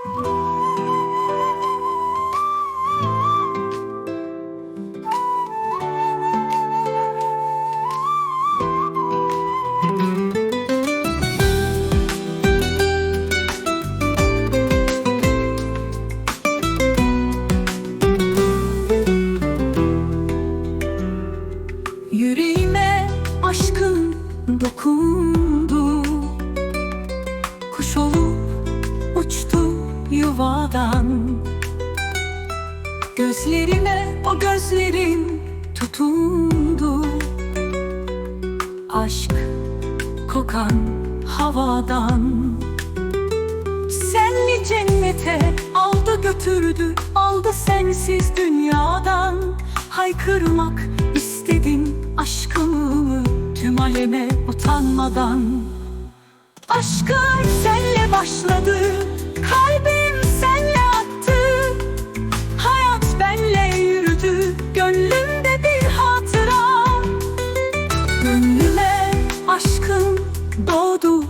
Yüreğime aşkın dokundu. Kuş uçtu yuvadan. Gözlerime o gözlerin tutundu. Aşk kokan havadan. Senli cennete aldı götürdü Aldı sensiz dünyadan. Haykırmak istedim aşkımı Tüm aleme utanmadan. Aşkım senle başladı Aşkın doğdu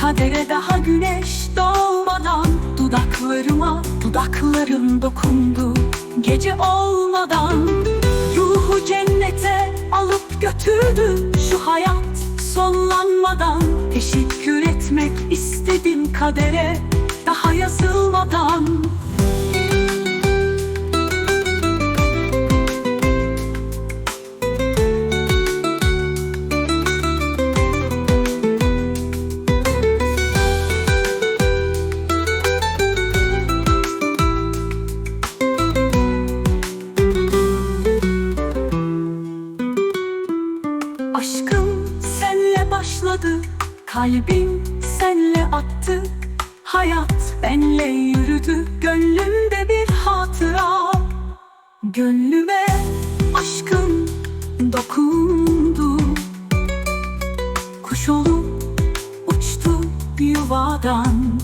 Kadere daha güneş doğmadan Dudaklarıma dudakların dokundu. Gece olmadan Ruhu cennete alıp götürdü. Şu hayat sonlanmadan Teşekkür etmek istedim kadere. Daha yazılmadan Kalbim senle attı Hayat benle yürüdü. Gönlümde bir hatıra. Gönlüme aşkın dokundu. Kuş olup uçtu yuvadan.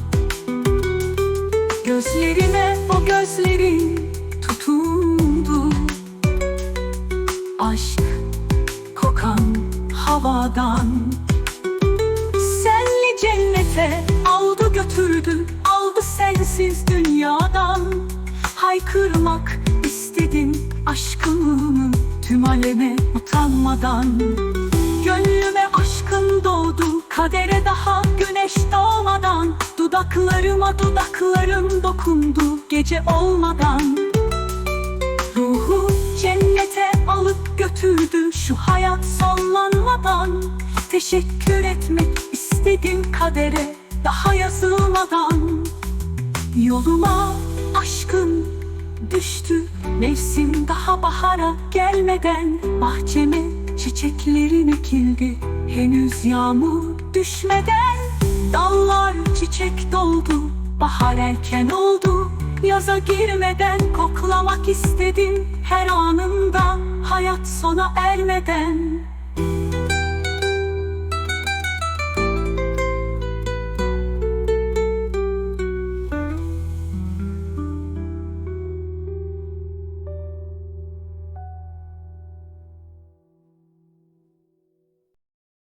Gözlerime o gözlerin tutundu. Aşk kokan havadan cennete aldı götürdü Aldı sensiz dünyadan. Haykırmak istedim aşkımı Tüm aleme utanmadan. Gönlüme aşkın doğdu Kadere daha güneş doğmadan. Dudaklarıma dudaklarım dokundu Gece olmadan. Ruhu cennete alıp götürdü Şu hayat sonlanmadan. Teşekkür etmek istedim kadere Daha yazılmadan. Yoluma aşkın düştü Mevsim daha bahara gelmeden. Bahçeme çiçeklerin ekildi Henüz yağmur düşmeden. Dallar çiçek doldu Bahar erken oldu. Yaza girmeden koklamak istedim her anında Hayat sona ermeden